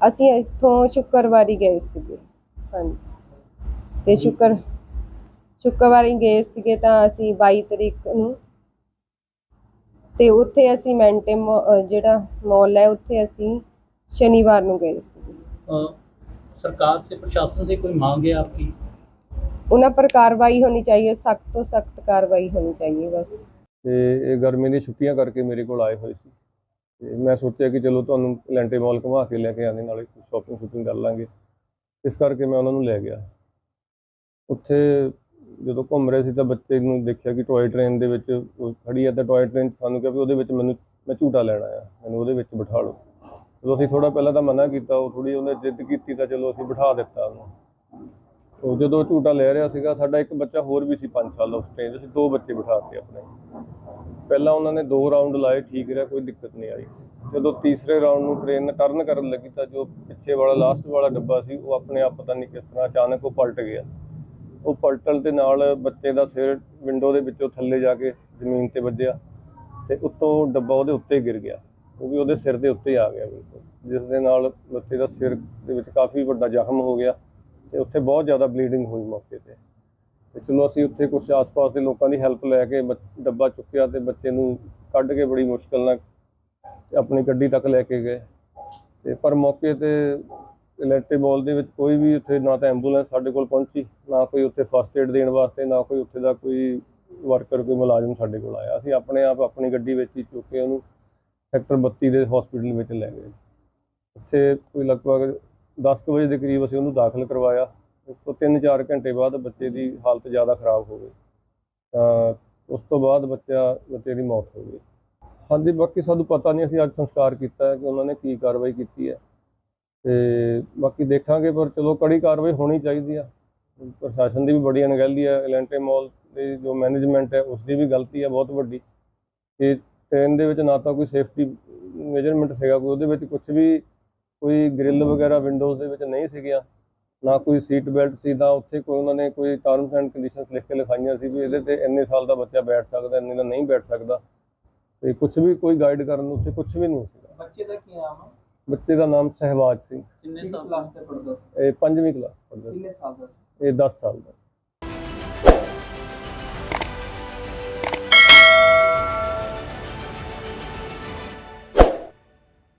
ਅਸੀਂ ਇੱਥੋਂ ਸ਼ੁੱਕਰਵਾਰੀ ਗਏ ਸੀਗੇ ਹਾਂਜੀ ਤੇ ਸ਼ੁੱਕਰ ਸ਼ੁੱਕਰਵਾਰੀ ਗਏ ਸੀਗੇ ਤਾਂ ਅਸੀਂ 22 ਤਰੀਕ ਨੂੰ ਤੇ ਉੱਥੇ ਅਸੀਂ ਮੈਂਟੇ ਮਾ- ਅਹ ਜਿਹੜਾ ਮਾਲ ਹੈ ਉੱਥੇ ਅਸੀਂ ਸ਼ਨੀਵਾਰ ਨੂੰ ਗਏ ਸੀ अ, सरकार से प्रशासन से कोई मांग है आपकी ਉਹਨਾਂ ਪਰ ਕਾਰਵਾਈ ਹੋਣੀ ਚਾਹੀਏ ਸਖਤ ਤੋਂ ਸਖਤ ਕਾਰਵਾਈ ਹੋਣੀ ਚਾਹੀਏ ਬਸ ਤੇ ਇਹ ਗਰਮੀ ਦੀ ਛੁੱਟੀਆਂ ਕਰਕੇ ਮੇਰੇ ਕੋਲ ਆਏ ਹੋਏ ਸੀ ਤੇ ਮੈਂ ਸੋਚਿਆ ਕਿ ਚਲੋ ਤੁਹਾਨੂੰ ਲੈਂਟੇ ਮਾਲ ਘੁਮਾ ਕੇ ਲੈ ਕੇ ਆਨੇ ਨਾਲੇ ਸ਼ਾਪਿੰਗ ਸ਼ੂਪਿੰਗ ਕਰ ਲਾਂਗੇ। ਇਸ ਕਰਕੇ ਮੈਂ ਉਹਨਾਂ ਨੂੰ ਲੈ ਗਿਆ। ਉੱਥੇ ਜਦੋਂ ਘੁੰਮ ਰਹੇ ਸੀ ਤਾਂ ਬੱਚੇ ਨੂੰ ਦੇਖਿਆ ਕਿ ਟੋਏ ਟ੍ਰੇਨ ਦੇ ਵਿੱਚ ਉਹ ਖੜੀ ਹੈ ਤਾਂ ਟੋਏ ਟ੍ਰੇਨ ਸਾਨੂੰ ਕਿਹਾ ਵੀ ਉਹਦੇ ਵਿੱਚ ਮੈਨੂੰ, ਮੈਂ ਝੂਟਾ ਲੈਣਾ ਆ ਮੈਨੂੰ ਉਹਦੇ ਵਿੱਚ ਬਿਠਾ ਲਓ। ਜਦੋਂ ਅਸੀਂ ਥੋੜਾ ਪਹਿਲਾਂ ਤਾਂ ਮਨਾ ਕੀਤਾ, ਉਹ ਥੋੜੀ ਉਹਨੇ ਜਿੱਦ ਕੀਤੀ ਤਾਂ ਚਲੋ ਅਸੀਂ ਬਿਠਾ ਦਿੱਤਾ ਉਹਨੂੰ। ਉਹ ਜਦੋਂ ਝੂਟਾ ਲੈ ਰਿਹਾ ਸੀਗਾ, ਸਾਡਾ ਇੱਕ ਬੱਚਾ ਹੋਰ ਵੀ ਸੀ 5 ਸਾਲ ਦਾ ਉਸ ਟ੍ਰੇਨ 'ਚ ਅਸੀਂ ਦੋ ਬੱਚੇ ਬਿਠਾਤੇ ਆਪਣੇ। ਪਹਿਲਾਂ ਉਹਨਾਂ ਨੇ ਦੋ ਰਾਉਂਡ ਲਾਏ, ਠੀਕ ਰਿਹਾ, ਕੋਈ ਦਿੱਕਤ ਨਹੀਂ ਆਈ। ਜਦੋਂ ਤੀਸਰੇ ਰਾਉਂਡ ਨੂੰ ਟ੍ਰੇਨ ਟਰਨ ਕਰਨ ਲੱਗੀ ਤਾਂ ਜੋ ਪਿੱਛੇ ਵਾਲਾ ਲਾਸਟ ਵਾਲਾ ਡੱਬਾ ਸੀ, ਉਹ ਆਪਣੇ ਆਪ ਪਤਾ ਨਹੀਂ ਕਿਸ ਤਰ੍ਹਾਂ ਅਚਾਨਕ ਉਹ ਪਲਟ ਗਿਆ। ਉਹ ਪਲਟਣ ਦੇ ਨਾਲ ਬੱਚੇ ਦਾ ਸਿਰ ਵਿੰਡੋ ਦੇ ਵਿੱਚੋਂ ਥੱਲੇ ਜਾ ਕੇ ਜ਼ਮੀਨ ਤੇ ਵੱਜਿਆ ਤੇ ਉੱਤੋਂ ਡੱਬਾ ਉਹਦੇ ਉੱਤੇ ਗਿਰ ਗਿਆ। ਉਹ ਵੀ ਉਹਦੇ ਸਿਰ ਦੇ ਉੱਤੇ ਆ ਗਿਆ ਬਿਲਕੁਲ। ਜਿਸ ਦੇ ਨਾਲ ਬੱਚੇ ਦਾ ਸਿਰ ਦੇ ਵਿੱਚ ਕਾਫੀ ਵੱਡਾ ਜ਼ਖਮ ਹੋ ਗਿਆ। ਤੇ ਉੱਥੇ ਬਹੁਤ ਜ਼ਿਆਦਾ ਬਲੀਡਿੰਗ ਹੋਈ ਮੌਕੇ ਤੇ। ਤੇ ਚਲੋ ਅਸੀਂ ਉੱਥੇ ਕੁਝ ਆਸ-ਪਾਸ ਦੇ ਲੋਕਾਂ ਦੀ ਹੈਲਪ ਲੈ ਕੇ ਬੱਚ- ਡੱਬਾ ਚੁੱਕਿਆ ਤੇ ਬੱਚੇ ਨੂੰ ਕੱਢ ਕੇ ਬੜੀ ਮੁਸ਼ਕਲ ਨਾਲ ਤੇ ਆਪਣੀ ਗੱਡੀ ਤੱਕ ਲੈ ਕੇ ਗਏ। ਤੇ ਪਰ ਮੌਕੇ ਤੇ ਇਲੈਕਟ੍ਰਿਕ ਬਾਲ ਦੇ ਵਿੱਚ ਕੋਈ ਵੀ ਉੱਥੇ ਨਾ ਤਾਂ ਐਂਬੂਲੈਂਸ ਸਾਡੇ ਕੋਲ ਪਹੁੰਚੀ, ਨਾ ਕੋਈ ਉੱਥੇ ਫਸਟ ਏਡ ਦੇਣ ਵਾਸਤੇ, ਨਾ ਕੋਈ ਉੱਥੇ ਦਾ ਕੋਈ ਵਰਕਰ ਕੋਈ ਮੁਲਾਜ਼ਮ ਸਾਡੇ ਕੋਲ ਆਇਆ। ਅਸੀਂ ਆਪਣੇ ਆਪ ਆਪਣੀ ਗੱਡੀ ਵਿੱਚ ਹੀ ਚੁੱਕ ਕੇ ਉਹਨੂੰ ਸੈਕਟਰ 32 ਦੇ ਹਸਪੀਟਲ ਵਿੱਚ ਲੈ ਗਏ। ਉੱਥੇ ਕੋਈ ਲਗਭਗ 10 ਕੁ ਵਜੇ ਦੇ ਕਰੀਬ ਅਸੀਂ ਉਹਨੂੰ ਦਾਖਲ ਕਰਵਾਇਆ। ਉਸ ਤੋਂ 3-4 ਘੰਟੇ ਬਾਅਦ ਬੱਚੇ ਦੀ ਹਾਲਤ ਜ਼ਿਆਦਾ ਖਰਾਬ ਹੋ ਗਈ। ਤਾਂ ਉਸ ਤੋਂ ਬਾਅਦ ਬੱਚਾ, ਬੱਚੇ ਦੀ ਮੌਤ ਹੋ ਗਈ। ਹਾਂਜੀ, ਬਾਕੀ ਸਾਨੂੰ ਪਤਾ ਨਹੀਂ ਅਸੀਂ ਅੱਜ ਸੰਸਕਾਰ ਕੀਤਾ ਹੈ ਕਿ ਉਹਨਾਂ ਨੇ ਕੀ ਕਾਰਵਾਈ ਕੀਤੀ ਹੈ। ਤੇ ਬਾਕੀ ਦੇਖਾਂਗੇ, ਪਰ ਚਲੋ ਕੜੀ ਕਾਰਵਾਈ ਹੋਣੀ ਚਾਹੀਦੀ ਆ। ਪ੍ਰਸ਼ਾਸਨ ਦੀ ਵੀ ਬੜੀ ਅਣਗਹਿਲੀ ਹੈ ਐਲੈਂਟੇ ਮਾਲ ਦੇ ਜੋ ਮੈਨੇਜਮੈਂਟ ਹੈ, ਉਸ ਦੀ ਵੀ ਗਲਤੀ ਹੈ ਬਹੁਤ ਵੱਡੀ। ਕਿ ਟ੍ਰੇਨ ਦੇ ਵਿੱਚ ਨਾ ਤਾਂ ਕੋਈ ਸੇਫਟੀ ਮੇਜਰਮੈਂਟ ਸੀਗਾ, ਕੋਈ ਉਹਦੇ ਵਿੱਚ ਕੁਝ ਵੀ ਕੋਈ ਗ੍ਰਿਲ ਵਗੈਰਾ ਵਿੰਡੋਜ਼ ਦੇ ਵਿੱਚ ਨਹੀਂ ਸੀਗੀਆਂ ਨਾ ਕੋਈ ਸੀਟ ਬੈਲਟ ਸੀ ਤਾਂ ਉੱਥੇ ਕੋਈ ਉਹਨਾਂ ਨੇ ਕੋਈ ਟਰਮਸ ਐਂਡ ਕੰਡੀਸ਼ਨਸ ਲਿਖ ਕੇ ਲਿਖਾਈਆਂ ਸੀ ਵੀ ਇਹਦੇ ਤੇ ਇੰਨੇ ਸਾਲ ਦਾ ਬੱਚਾ ਬੈਠ ਸਕਦਾ ਇੰਨੇ ਦਾ ਨਹੀਂ ਬੈਠ ਸਕਦਾ। ਤੇ ਕੁਝ ਵੀ ਕੋਈ ਗਾਈਡ ਕਰਨ ਨੂੰ ਉੱਥੇ ਕੁਝ ਵੀ ਨਹੀਂ ਸੀਗਾ। ਬੱਚੇ ਦਾ ਕੀ ਨਾਮ ਆ? ਬੱਚੇ ਦਾ ਨਾਮ ਸਹਿਵਾਜ ਸੀ। ਕਿੰਨੇ ਸਾਲ ਕਲਾਸ ਪੜਦਾ ਇਹ 5ਵੀਂ ਕਲਾਸ ਪੜਦਾ ਕਿੰਨੇ ਸਾਲ ਦਾ ਇਹ 10 ਸਾਲ ਦਾ